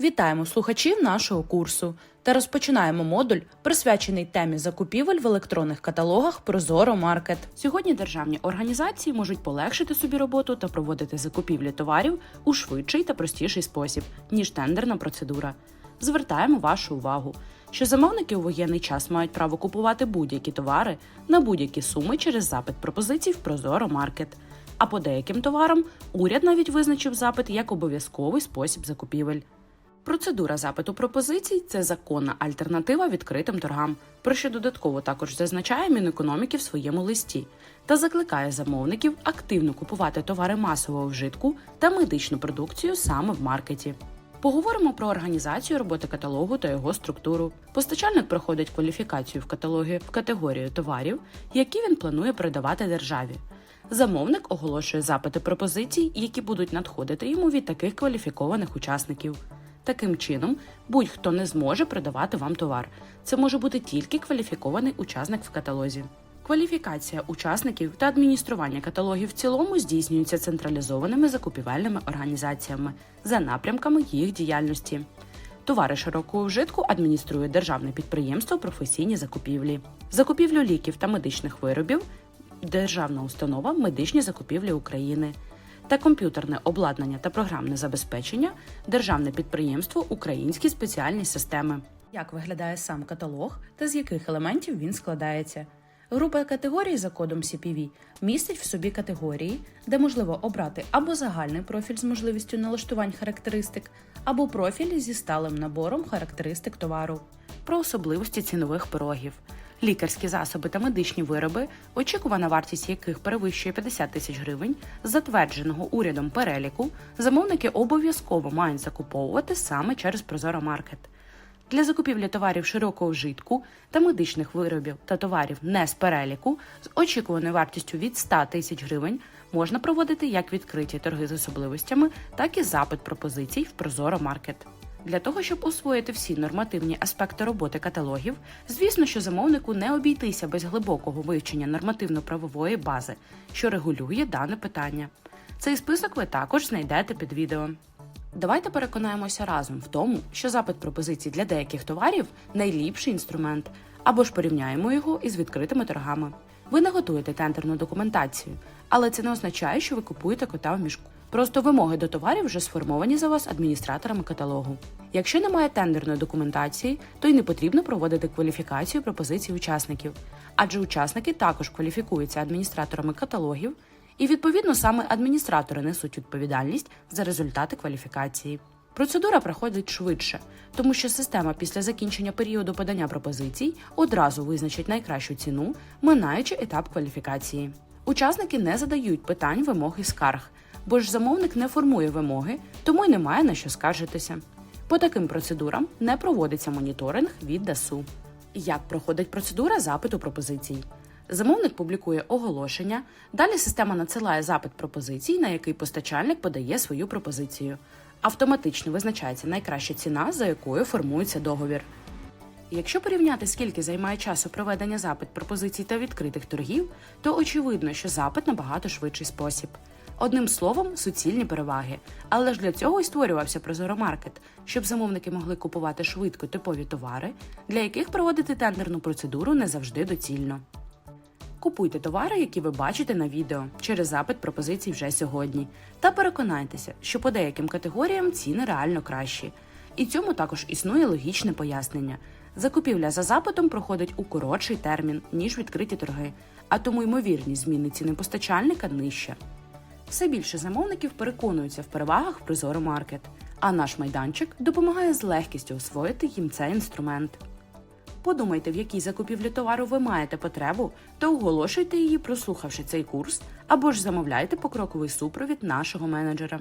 Вітаємо слухачів нашого курсу та розпочинаємо модуль, присвячений темі закупівель в електронних каталогах Прозоро Маркет. Сьогодні державні організації можуть полегшити собі роботу та проводити закупівлі товарів у швидший та простіший спосіб, ніж тендерна процедура. Звертаємо вашу увагу, що замовники у воєнний час мають право купувати будь-які товари на будь-які суми через запит пропозицій в Прозоро Маркет. А по деяким товарам уряд навіть визначив запит як обов'язковий спосіб закупівель. Процедура запиту пропозицій це законна альтернатива відкритим торгам, про що додатково також зазначає Мінекономіки в своєму листі, та закликає замовників активно купувати товари масового вжитку та медичну продукцію саме в маркеті. Поговоримо про організацію роботи каталогу та його структуру. Постачальник проходить кваліфікацію в каталогі в категорію товарів, які він планує передавати державі. Замовник оголошує запити пропозицій, які будуть надходити йому від таких кваліфікованих учасників. Таким чином, будь-хто не зможе продавати вам товар. Це може бути тільки кваліфікований учасник в каталозі. Кваліфікація учасників та адміністрування каталогів в цілому здійснюється централізованими закупівельними організаціями за напрямками їх діяльності. Товари широкого вжитку адмініструє державне підприємство професійні закупівлі. Закупівлю ліків та медичних виробів державна установа Медичні закупівлі України та комп'ютерне обладнання та програмне забезпечення державне підприємство Українські спеціальні системи. Як виглядає сам каталог та з яких елементів він складається? Група категорій за кодом CPV містить в собі категорії, де можливо обрати або загальний профіль з можливістю налаштувань характеристик, або профіль зі сталим набором характеристик товару. Про особливості цінових порогів. Лікарські засоби та медичні вироби, очікувана вартість яких перевищує 50 тисяч гривень, затвердженого урядом переліку, замовники обов'язково мають закуповувати саме через Прозоро Маркет. Для закупівлі товарів широкого вжитку та медичних виробів та товарів не з переліку з очікуваною вартістю від 100 тисяч гривень можна проводити як відкриті торги з особливостями, так і запит пропозицій в Прозоро Маркет. Для того, щоб освоїти всі нормативні аспекти роботи каталогів, звісно, що замовнику не обійтися без глибокого вивчення нормативно-правової бази, що регулює дане питання. Цей список ви також знайдете під відео. Давайте переконаємося разом в тому, що запит пропозицій для деяких товарів найліпший інструмент, або ж порівняємо його із відкритими торгами. Ви не готуєте тендерну документацію, але це не означає, що ви купуєте кота в мішку. Просто вимоги до товарів вже сформовані за вас адміністраторами каталогу. Якщо немає тендерної документації, то й не потрібно проводити кваліфікацію пропозицій учасників, адже учасники також кваліфікуються адміністраторами каталогів, і відповідно саме адміністратори несуть відповідальність за результати кваліфікації. Процедура проходить швидше, тому що система після закінчення періоду подання пропозицій одразу визначить найкращу ціну, минаючи етап кваліфікації. Учасники не задають питань, вимог і скарг, бо ж замовник не формує вимоги, тому й немає на що скаржитися. По таким процедурам не проводиться моніторинг від ДАСУ. Як проходить процедура запиту пропозицій? Замовник публікує оголошення, далі система надсилає запит пропозицій, на який постачальник подає свою пропозицію. Автоматично визначається найкраща ціна, за якою формується договір. Якщо порівняти, скільки займає часу проведення запит пропозицій та відкритих торгів, то очевидно, що запит набагато швидший спосіб. Одним словом, суцільні переваги. Але ж для цього і створювався Прозоромаркет, щоб замовники могли купувати швидко типові товари, для яких проводити тендерну процедуру не завжди доцільно. Купуйте товари, які ви бачите на відео через запит пропозицій вже сьогодні, та переконайтеся, що по деяким категоріям ціни реально кращі. І цьому також існує логічне пояснення. Закупівля за запитом проходить у коротший термін, ніж відкриті торги, а тому ймовірність зміни ціни постачальника нижча. Все більше замовників переконуються в перевагах Прозоро Маркет, а наш майданчик допомагає з легкістю освоїти їм цей інструмент. Подумайте, в якій закупівлі товару ви маєте потребу, та оголошуйте її, прослухавши цей курс, або ж замовляйте покроковий супровід нашого менеджера.